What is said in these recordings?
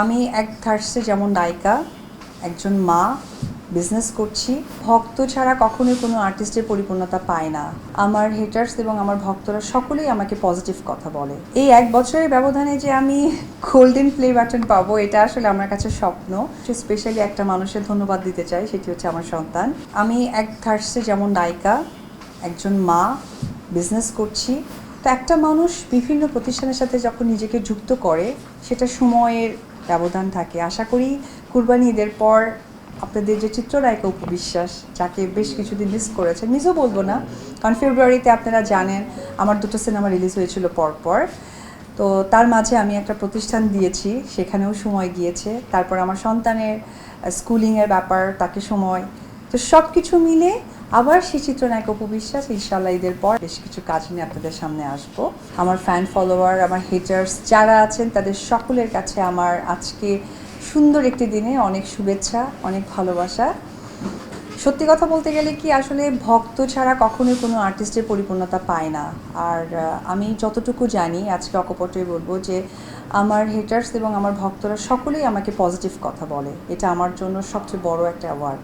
আমি এক ধার্সে যেমন নায়িকা, একজন মা বিজনেস করছি। ভক্ত ছাড়া কখনোই কোনো আর্টিস্টের পরিপূর্ণতা পায় না। আমার হেটার্স এবং আমার ভক্তরা সকলেই আমাকে পজিটিভ কথা বলে। এই এক বছরের ব্যবধানে যে আমি গোল্ডেন প্লে বাটন পাবো, এটা আসলে আমার কাছে স্বপ্ন। স্পেশালি একটা মানুষের ধন্যবাদ দিতে চাই, সেটি হচ্ছে আমার সন্তান। আমি এক ধার্সে যেমন নায়িকা, একজন মা বিজনেস করছি। তো একটা মানুষ বিভিন্ন প্রতিষ্ঠানের সাথে যখন নিজেকে যুক্ত করে, সেটা সময়ের ব্যবধান থাকে। আশা করি কুরবানি ঈদের পর আপনাদের যে চিত্রনায়িকা উপবিশ্বাস, যাকে বেশ কিছুদিন মিস করেছেন মিসও বলব না, কারণ ফেব্রুয়ারিতে আপনারা জানেন আমার দুটো সিনেমা রিলিজ হয়েছিল পরপর। তো তার মাঝে আমি একটা প্রতিষ্ঠান দিয়েছি, সেখানেও সময় গিয়েছে। তারপর আমার সন্তানের স্কুলিংয়ের ব্যাপার, তাকে সময়। তো সব কিছু মিলে আবার সেই চিত্রনায়ক উপবিশ্বাস ইনশাল্লাহ ঈদের পর বেশ কিছু কাজ নিয়ে আপনাদের সামনে আসব। আমার ফ্যান ফলোয়ার আমার হেটার্স যারা আছেন, তাদের সকলের কাছে আমার আজকে সুন্দর একটি দিনে অনেক শুভেচ্ছা, অনেক ভালোবাসা। সত্যি কথা বলতে গেলে কি, আসলে ভক্ত ছাড়া কখনোই কোনো আর্টিস্টের পরিপূর্ণতা পায় না। আর আমি যতটুকু জানি, আজকে অকপটই বলব যে আমার হেটার্স এবং আমার ভক্তরা সকলেই আমাকে পজিটিভ কথা বলে। এটা আমার জন্য সবচেয়ে বড় একটা অ্যাওয়ার্ড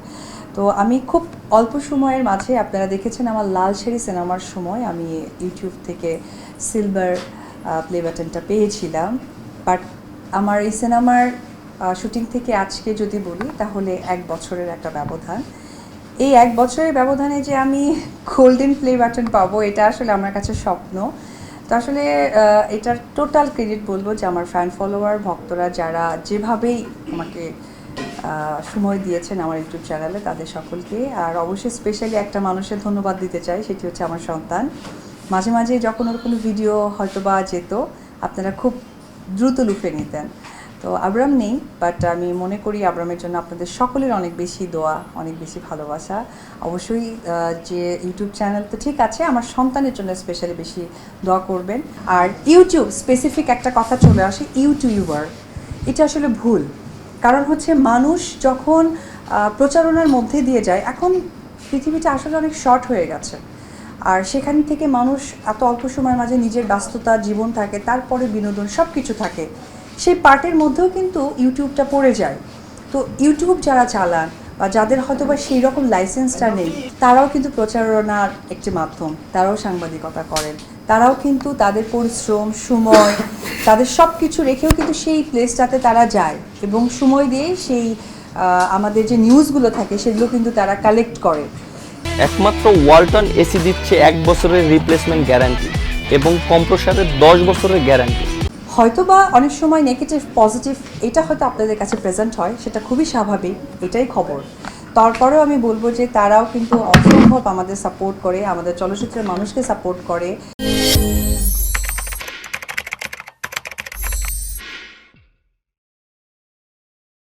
তো আমি খুব অল্প সময়ের মাঝে, আপনারা দেখেছেন আমার লাল শেরি সিনেমার সময় আমি ইউটিউব থেকে সিলভার প্লে বাটনটা পেয়েছিলাম। বাট আমার এই সিনেমার শুটিং থেকে আজকে যদি বলি, তাহলে এক বছরের একটা ব্যবধান। এই এক বছরের ব্যবধানে যে আমি গোল্ডেন প্লে বাটন পাবো, এটা আসলে আমার কাছে স্বপ্ন। তো আসলে এটার টোটাল ক্রেডিট বলব যে আমার ফ্যান ফলোয়ার ভক্তরা যারা যেভাবেই আমাকে সময় দিয়েছেন আমার ইউটিউব চ্যানেলে তাদের সকলকে। আর অবশ্যই স্পেশালি একটা মানুষের ধন্যবাদ দিতে চাই, সেটি হচ্ছে আমার সন্তান। মাঝে মাঝে যখন ওর কোনো ভিডিও হয়তো বা যেত, আপনারা খুব দ্রুত লুফে নিতেন। তো আবরাম নেই বাট আমি মনে করি আবরামের জন্য আপনাদের সকলের অনেক বেশি দোয়া, অনেক বেশি ভালোবাসা। অবশ্যই যে ইউটিউব চ্যানেল তো ঠিক আছে, আমার সন্তানের জন্য স্পেশালি বেশি দোয়া করবেন। আর ইউটিউব স্পেসিফিক একটা কথা চলে আসে, ইউটিউবার। এটা আসলে ভুল। কারণ হচ্ছে মানুষ যখন প্রচারণার মধ্যে দিয়ে যায়, এখন পৃথিবীটা আসলে অনেক শর্ট হয়ে গেছে। আর সেখান থেকে মানুষ এত অল্প সময়ের মাঝে নিজের ব্যস্ততা, জীবন থাকে, তারপরে বিনোদন সব কিছু থাকে। সেই পার্টের মধ্যেও কিন্তু ইউটিউবটা পড়ে যায়। তো ইউটিউব যারা চালান বা যাদের হয়তো বা সেই রকম লাইসেন্সটা নেই, তারাও কিন্তু প্রচারণার একটি মাধ্যম, তারাও সাংবাদিকতা করেন। তারাও কিন্তু তাদের পরিশ্রম সময় তাদের সব কিছু রেখেও কিন্তু সেই প্লেসটাতে তারা যায় এবং সময় দিয়ে সেই আমাদের যে নিউজগুলো থাকে সেগুলো কিন্তু তারা কালেক্ট করে। একমাত্র ওয়ালটন এসি দিচ্ছে এক বছরের রিপ্লেসমেন্ট গ্যারান্টি এবং কম্প্রসারের দশ বছরের গ্যারান্টি হয়তো বা অনেক সময় নেগেটিভ পজিটিভ এটা হয়তো আপনাদের কাছে প্রেজেন্ট হয় সেটা খুবই স্বাভাবিক এটাই খবর। তারপরেও আমি বলব যে তারাও কিন্তু অসম্ভব আমাদের সাপোর্ট করে আমাদের চলচ্চিত্রের মানুষকে সাপোর্ট করে।